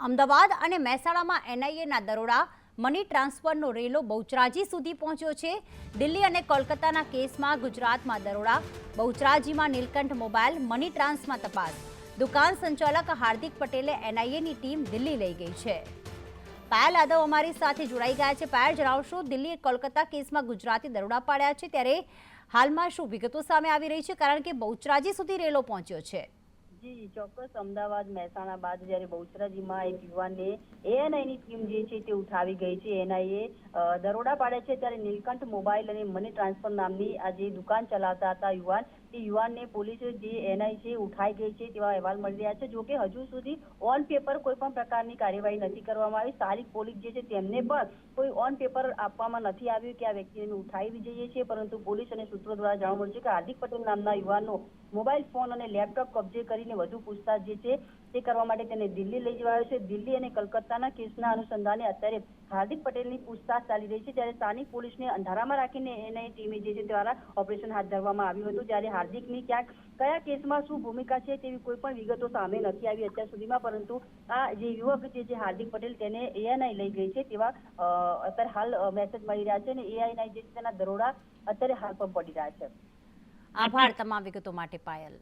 અમદાવાદ અને મહેસાણામાં એનઆઈએના દરોડા મની ટ્રાન્સફરનો રેલો બહુચરાજી સુધી પહોંચ્યો છે. દિલ્હી અને કોલકાતાના કેસમાં ગુજરાતમાં દરોડા, બહુચરાજીમાં નીલકંઠ મોબાઈલ મની ટ્રાન્સમાં તપાસ. દુકાન સંચાલક હાર્દિક પટેલે એનઆઈએની ટીમ દિલ્હી લઈ ગઈ છે. પાયલ યાદવ અમારી સાથે જોડાઈ ગયા છે. પાયલ, જણાવશો, દિલ્હી કોલકાતા કેસમાં ગુજરાતી દરોડા પાડ્યા છે, ત્યારે હાલમાં શું વિગતો સામે આવી રહી છે? કારણ કે બહુચરાજી સુધી રેલો પહોંચ્યો છે. જી, ચોક્કસ. અમદાવાદ મહેસાણા બાદ જ્યારે બહુચરાજીમાં એક યુવાનને એએનઆઈની ટીમ જે છે તે ઉઠાવી ગઈ છે. એનઆઈએ દરોડા પાડે છે ત્યારે નીલકંઠ મોબાઈલ અને મની ટ્રાન્સફર નામની આ જે દુકાન ચલાવતા હતા યુવાન યુવાનને પોલીસ જે એનઆઈ ઉઠાઈ ગઈ છે તેવા અહેવાલ મળી રહ્યા છે. જોકે હજુ સુધી ઓન પેપર કોઈ પણ પ્રકારની કાર્યવાહી નથી કરવામાં આવી. સ્થાનિક પોલીસ જે છે તેમને પણ કોઈ ઓન પેપર આપવામાં નથી આવ્યું કે આ વ્યક્તિને ઉઠાવી જઈએ છીએ. પરંતુ પોલીસ અને સૂત્રો દ્વારા જાણવા મળ્યું છે કે હાર્દિક પટેલ નામના યુવાનનો મોબાઈલ ફોન અને લેપટોપ કબજે કરીને વધુ પૂછતાછ જે છે તે કરવા માટે તેને દિલ્હી લઈ જવાયો છે. દિલ્હી અને કલકત્તાના કેસના અનુસંધાને અત્યારે હાર્દિક પટેલની પૂછતાછ ચાલી રહી છે. જ્યારે સ્થાનિક પોલીસને અંધારામાં રાખીને એને ટીમે જે છે દ્વારા ઓપરેશન હાથ ધરવામાં આવ્યું હતું. જ્યારે હાર્દિકની ક્યાંક કયા કેસમાં શું ભૂમિકા છે તેવી કોઈ પણ વિગતો સામે નથી આવી અત્યાર સુધીમાં, પરંતુ આ જે યુવક જે હાર્દિક પટેલ તેને એએનઆઈ લઈ ગઈ છે તેવા અત્યારે હાલ મેસેજ મળી રહ્યા છે અને એઆઈના જે તેના દરોડા અત્યારે હાલ પણ પડી રહ્યા છે. આભાર તમામ વિગતો માટે પાયલ.